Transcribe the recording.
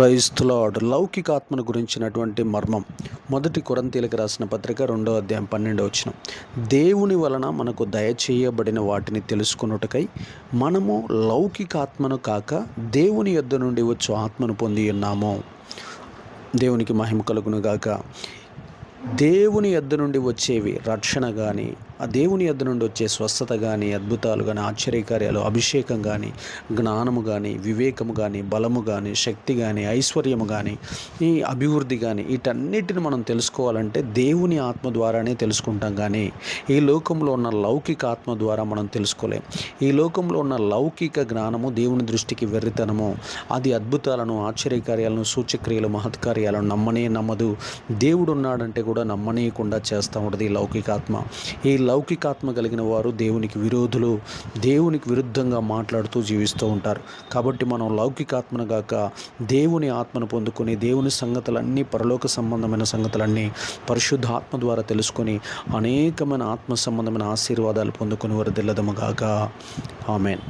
క్రైస్తులాడ్ లౌకికాత్మను గురించినటువంటి మర్మం. మొదటి కొరంతీలకు రాసిన పత్రిక రెండో అధ్యాయం పన్నెండో వచ్చిన దేవుని వలన మనకు దయచేయబడిన వాటిని తెలుసుకున్నటకై మనము లౌకికాత్మను కాక దేవుని యొద్ద నుండి వచ్చు ఆత్మను పొంది ఉన్నాము. దేవునికి మహిమ కలుగునుగాక దేవుని యొద్ద నుండి వచ్చేవి రక్షణ కానీ ఆ దేవుని యొద్ద నుండి వచ్చే స్వస్థత కానీ అద్భుతాలు కానీ ఆశ్చర్యకార్యాలు అభిషేకం కానీ జ్ఞానము కానీ వివేకము కానీ బలము కానీ శక్తి కానీ ఐశ్వర్యము కానీ ఈ అభివృద్ధి కానీ వీటన్నిటిని మనం తెలుసుకోవాలంటే దేవుని ఆత్మ ద్వారానే తెలుసుకుంటాం కానీ ఈ లోకంలో ఉన్న లౌకిక ఆత్మ ద్వారా మనం తెలుసుకోలేం. ఈ లోకంలో ఉన్న లౌకిక జ్ఞానము దేవుని దృష్టికి వెర్రితనము అది అద్భుతాలను ఆశ్చర్యకార్యాలను సూచక్రియలు మహత్కార్యాలను నమ్మనే నమ్మదు. దేవుడు ఉన్నాడంటే కూడా నమ్మనీయకుండా చేస్తూ ఉంటుంది ఈ లౌకికాత్మ ఈ లౌకికాత్మ కలిగిన వారు దేవునికి విరోధులు దేవునికి విరుద్ధంగా మాట్లాడుతూ జీవిస్తూ ఉంటారు. కాబట్టి మనం లౌకికాత్మను గాక దేవుని ఆత్మను పొందుకొని దేవుని సంగతులన్నీ పరలోక సంబంధమైన సంగతులన్నీ పరిశుద్ధ ఆత్మ ద్వారా తెలుసుకొని అనేకమైన ఆత్మ సంబంధమైన ఆశీర్వాదాలు పొందుకొని వారు దిల్లదముగాక ఆమెన్.